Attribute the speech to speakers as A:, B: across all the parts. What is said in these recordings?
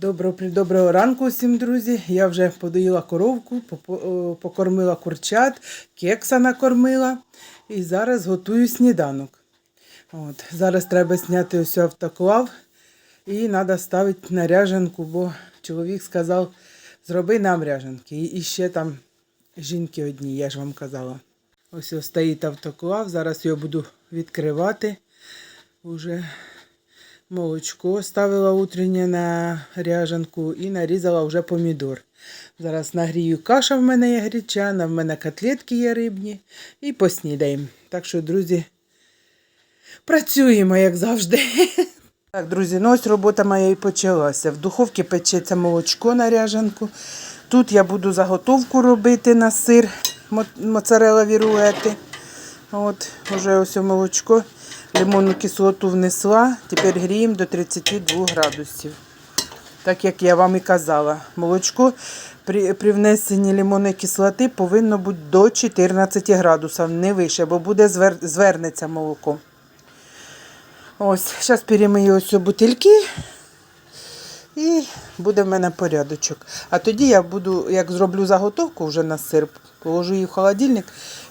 A: Доброго, ранку всім, друзі. Я вже подоїла коровку, покормила курчат, кекса накормила і зараз готую сніданок. От, зараз треба зняти ось автоклав і треба ставити на ряжанку, бо чоловік сказав, зроби нам ряжанки. І, і ще там жінки одні, я ж вам казала. Ось ось стоїть автоклав, зараз його буду відкривати. Уже молочко ставила утреннє на ряжанку і нарізала вже помідор. Зараз нагрію каша в мене є гречана, в мене котлетки є рибні і поснідаємо. Так що, друзі, працюємо, як завжди. Так, друзі, ну ось робота моя і почалася. В духовці печеться молочко на ряжанку. Тут я буду заготовку робити на сир моцарелові рулети. От, вже ось молочко, лимонну кислоту внесла. Тепер гріємо до 32 градусів. Так як я вам і казала, молочко при, при внесенні лимонної кислоти повинно бути до 14 градусів, не вище, бо буде звер, звернеться молоко. Ось, зараз перемию ось бутильки і буде в мене порядочок. А тоді я буду, як зроблю заготовку вже на сир, положу її в холодильник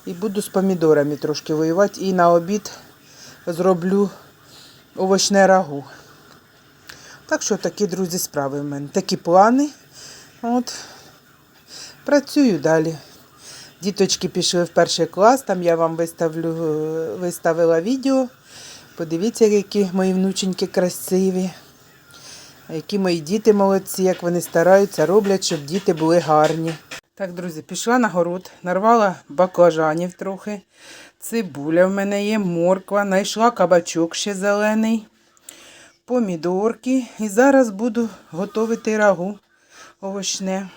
A: і буду з помідорами трошки воювати. І на обід зроблю овочне рагу. Так що такі, друзі, справи в мене. Такі плани. От. Працюю далі. Діточки пішли в перший клас, там я вам виставлю, е, виставила відео. Подивіться, які мої внученьки красиві. Які мої діти молодці, як вони стараються, роблять, щоб діти були гарні. Так, друзі, пішла на город, нарвала баклажанів трохи. Цибуля в мене є, морква, знайшла кабачок ще зелений, помідорки. І зараз буду готувати рагу овочне.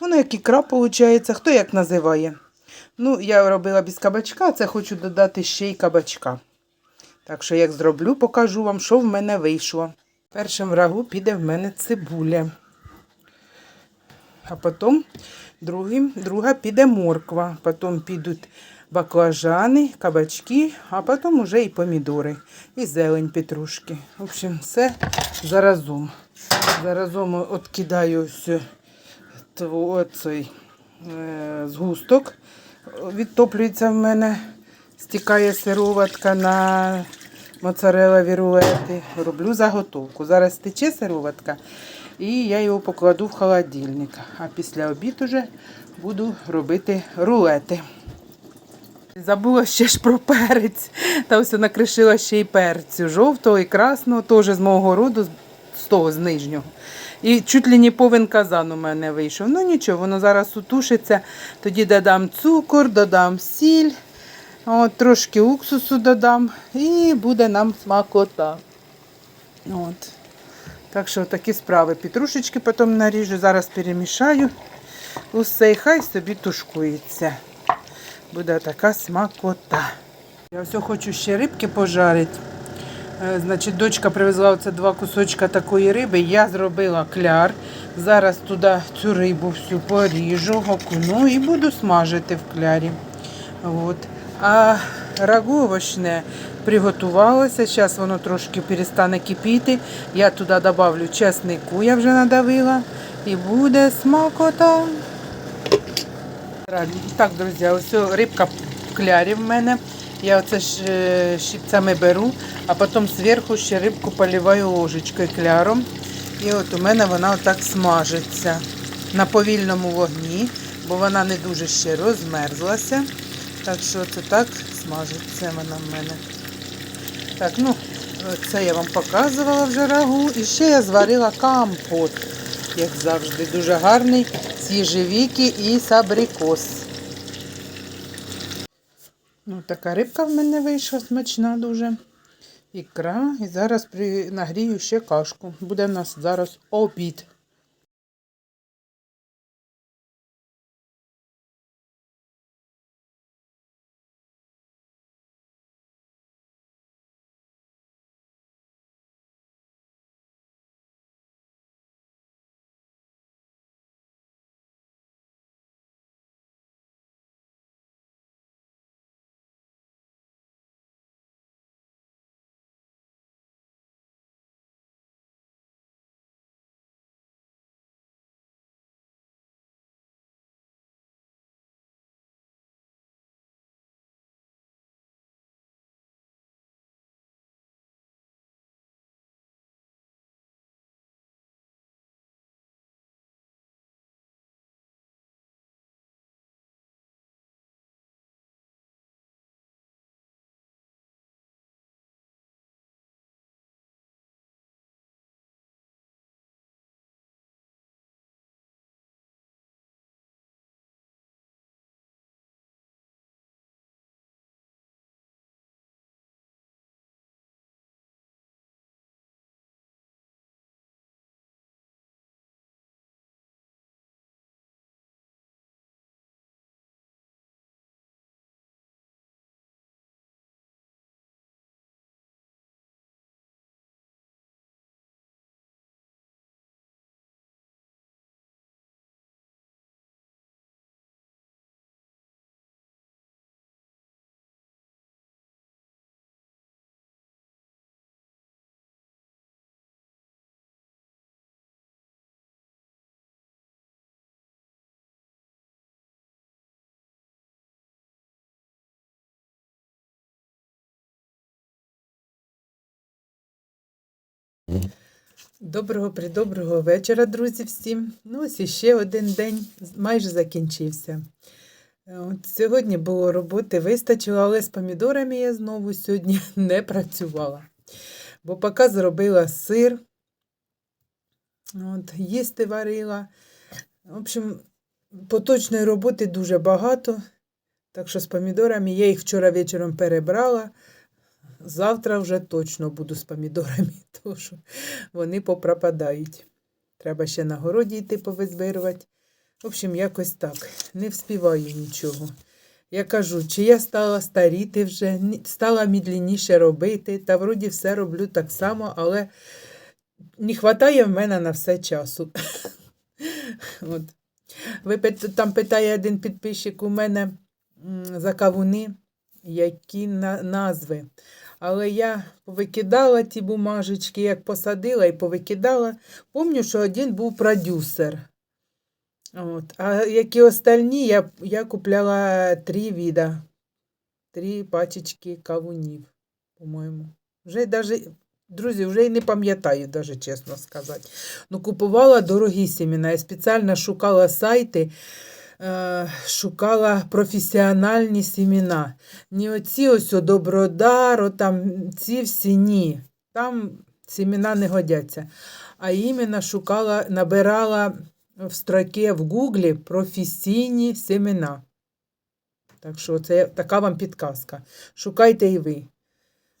A: Воно як ікра виходить, хто як називає. Ну, я робила без кабачка, це хочу додати ще й кабачка. Так що, як зроблю, покажу вам, що в мене вийшло. Першим врагу піде в мене цибуля. А потім друга піде морква. Потім підуть баклажани, кабачки, а потім уже і помідори, і зелень петрушки. В общем, все заразом. Заразом відкидаю цей е, згусток. Відтоплюється в мене, стікає сироватка на моцарелові рулети. Роблю заготовку. Зараз тече сироватка і я його покладу в холодильник. А після обіду вже буду робити рулети. Забула ще ж про перець. Та ось накришила ще й перцю. Жовтого і красного, теж з мого роду, з того, з нижнього. І чуть ли не повен казан у мене вийшов. Ну нічого, воно зараз утушиться. Тоді додам цукор, додам сіль, от, трошки уксусу додам і буде нам смакота. От. Так що такі справи. Петрушечки потім наріжу, зараз перемішаю. Усе і хай собі тушкується. Буде така смакота. Я все хочу ще рибки пожарити. Е, Значить, дочка привезла оце два кусочка такої риби. Я зробила кляр. Зараз туди цю рибу всю поріжу, окуну і буду смажити в клярі. От. А рагу овочне приготувалося. Зараз воно трошки перестане кипіти. Я туди додавлю чеснику, я вже надавила. І буде смакота. Так, друзі, ось рибка в клярі в мене. Я оце е, щипцями беру, а потім зверху ще рибку поливаю ложечкою кляром. І от у мене вона отак смажиться на повільному вогні, бо вона не дуже ще розмерзлася. Так що це так смажиться вона в мене. Так, ну, це я вам показувала вже рагу. І ще я зварила компот, як завжди, дуже гарний з віки і сабрикос. Ну, така рибка в мене вийшла смачна дуже. Ікра. І зараз при... нагрію ще кашку. Буде в нас зараз обід. Доброго придоброго вечора, друзі, всім. Ну, ось іще один день майже закінчився. Е, От сьогодні було роботи вистачило, але з помідорами я знову сьогодні не працювала. Бо поки зробила сир, от, їсти варила. В общем, поточної роботи дуже багато. Так що з помідорами я їх вчора вечором перебрала. Завтра вже точно буду з помідорами, тому що вони попропадають. Треба ще на городі йти повизбирувати. В общем, якось так. Не вспіваю нічого. Я кажу, чи я стала старіти вже, стала мідлініше робити, та вроді все роблю так само, але не вистачає в мене на все часу. От. Ви там питає один підписчик у мене за кавуни, які на, назви. Але я повикидала ті бумажечки, як посадила і повикидала. Помню, що один був продюсер. От. А які остальні, я, я купляла три віда, три пачечки кавунів, по-моєму. Вже даже, друзі, вже і не пам'ятаю, даже, чесно сказати. Ну, купувала дорогі сімена. Я спеціально шукала сайти, е, шукала професіональні сімена. Не оці ось о Добродар, о там ці всі ні. Там сімена не годяться. А іменно шукала, набирала в строке в Гуглі професійні семена. Так що це така вам підказка. Шукайте і ви.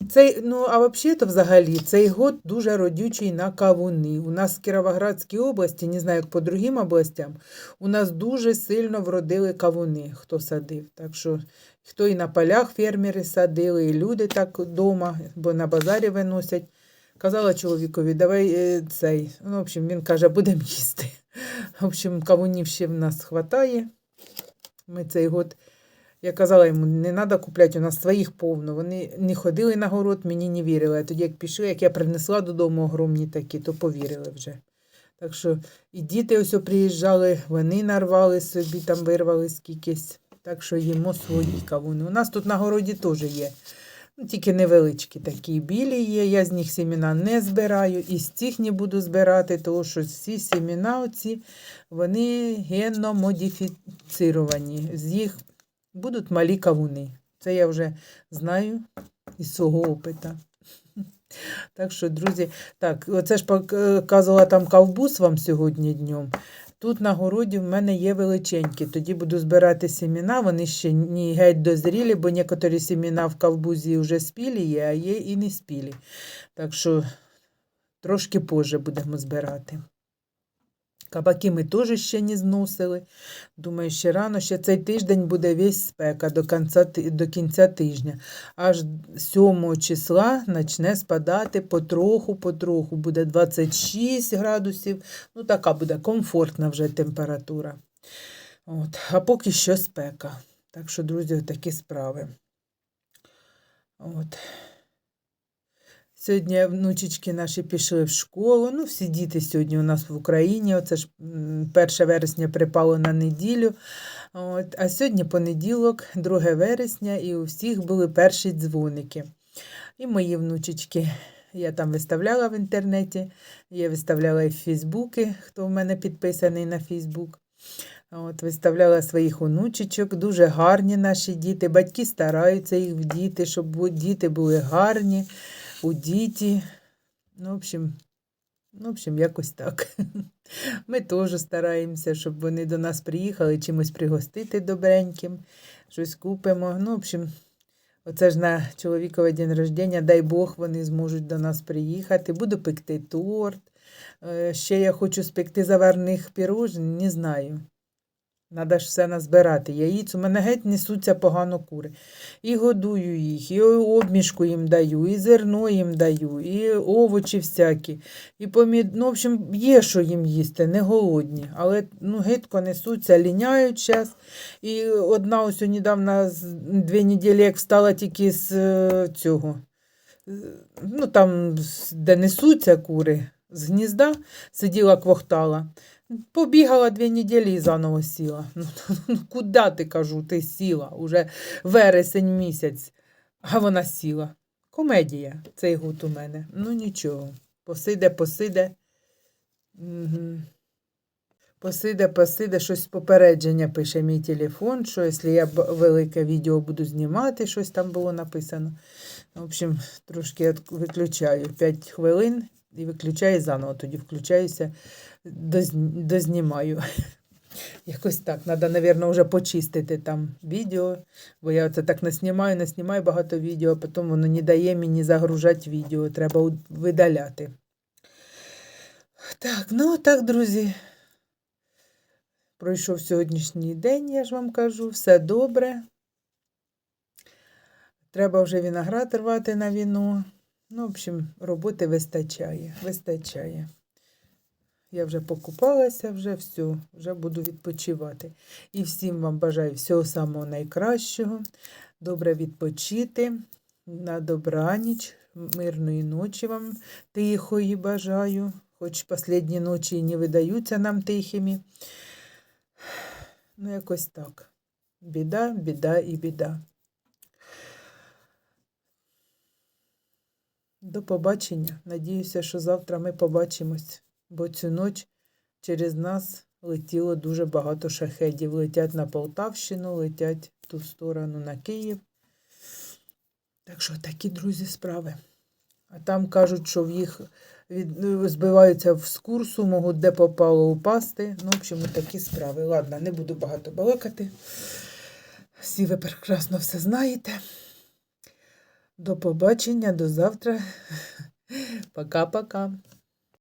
A: Цей, ну, а взагалі-то взагалі цей год дуже родючий на кавуни. У нас в Кіровоградській області, не знаю, як по другим областям, у нас дуже сильно вродили кавуни, хто садив. Так що хто і на полях фермери садили, і люди так вдома, бо на базарі виносять. Казала чоловікові, давай е, цей. Ну, в общем, він каже, будемо їсти. В общем, кавунів ще в нас хватає. Ми цей год, я казала йому, не треба купляти, у нас своїх повно. Вони не ходили на город, мені не вірили. А тоді, як пішли, як я принесла додому огромні такі, то повірили вже. Так що і діти ось приїжджали, вони нарвали собі, там вирвали скількись. Так що їмо свої кавуни. У нас тут на городі теж є. Ну, тільки невеличкі такі білі є. Я з них семена не збираю. І з цих не буду збирати, тому що всі семена оці, вони генно модифіцировані. З їх будуть малі кавуни. Це я вже знаю із свого опита. Так що, друзі, так, оце ж показувала там ковбус вам сьогодні днем. Тут на городі в мене є величенькі. Тоді буду збирати семена. Вони ще не геть дозрілі, бо некоторі семена в ковбузі вже спілі є, а є і не спілі. Так що трошки позже будемо збирати. Кабаки ми теж ще не зносили. Думаю, ще рано, ще цей тиждень буде весь спека до кінця, до кінця тижня. Аж 7 числа почне спадати потроху, потроху. Буде 26 градусів. Ну, така буде комфортна вже температура. От. А поки що спека. Так що, друзі, такі справи. От. Сьогодні внучечки наші пішли в школу. Ну, всі діти сьогодні у нас в Україні. Оце ж 1 вересня припало на неділю. От. А сьогодні понеділок, 2 вересня, і у всіх були перші дзвоники. І мої внучечки. Я там виставляла в інтернеті, я виставляла і в Фейсбуці, хто в мене підписаний на Фейсбук. От, виставляла своїх онучечок, дуже гарні наші діти. Батьки стараються їх вдіти, щоб діти були гарні, у діті. Ну, в общем, ну, в общем, якось так. Ми теж стараємося, щоб вони до нас приїхали, чимось пригостити добреньким, щось купимо. Ну, в общем, оце ж на чоловікове день рождення, дай Бог, вони зможуть до нас приїхати. Буду пекти торт. Е, Ще я хочу спекти заварних пірожен, не знаю. Надо ж все назбирати. Яїць у мене геть несуться погано кури. І годую їх, і обмішку їм даю, і зерно їм даю, і овочі всякі, і помід... Ну, в общем, є що їм їсти, не голодні. Але ну, гидко несуться, ліняють час. І одна ось недавно дві неділі, як встала тільки з е, цього. Ну, там, де несуться кури, з гнізда сиділа, квохтала. Побігала дві неділі і заново сіла. Ну, ну куди ти кажу, ти сіла? Уже вересень місяць, а вона сіла. Комедія цей год у мене. Ну нічого, Посиде, посиде. Угу. Посиде, посиде, щось попередження пише мій телефон, що якщо я велике відео буду знімати, щось там було написано. В общем, трошки виключаю 5 хвилин і виключаю заново, тоді включаюся, дозн- дознімаю. Якось так. Треба, мабуть, вже почистити там відео, бо я це так наснімаю, наснімаю багато відео, а потім воно не дає мені загружати відео, треба видаляти. Так, ну так, друзі. Пройшов сьогоднішній день, я ж вам кажу, все добре. Треба вже виноград рвати на віно. Ну, в общем, роботи вистачає. Вистачає. Я вже покупалася, вже все, вже буду відпочивати. І всім вам бажаю всього самого найкращого. Добре відпочити. На добраніч, мирної ночі вам тихої бажаю. Хоч останні ночі не видаються нам тихими. Ну, якось так. Біда, біда і біда. До побачення. Надіюся, що завтра ми побачимось, бо цю ніч через нас летіло дуже багато шахедів. Летять на Полтавщину, летять в ту сторону на Київ. Так що такі, друзі, справи. А там кажуть, що в їх від... збиваються з курсу, можуть де попало упасти. Ну, в общем, такі справи. Ладно, не буду багато балакати. Всі ви прекрасно все знаєте. До побачення, до завтра. Пока-пока.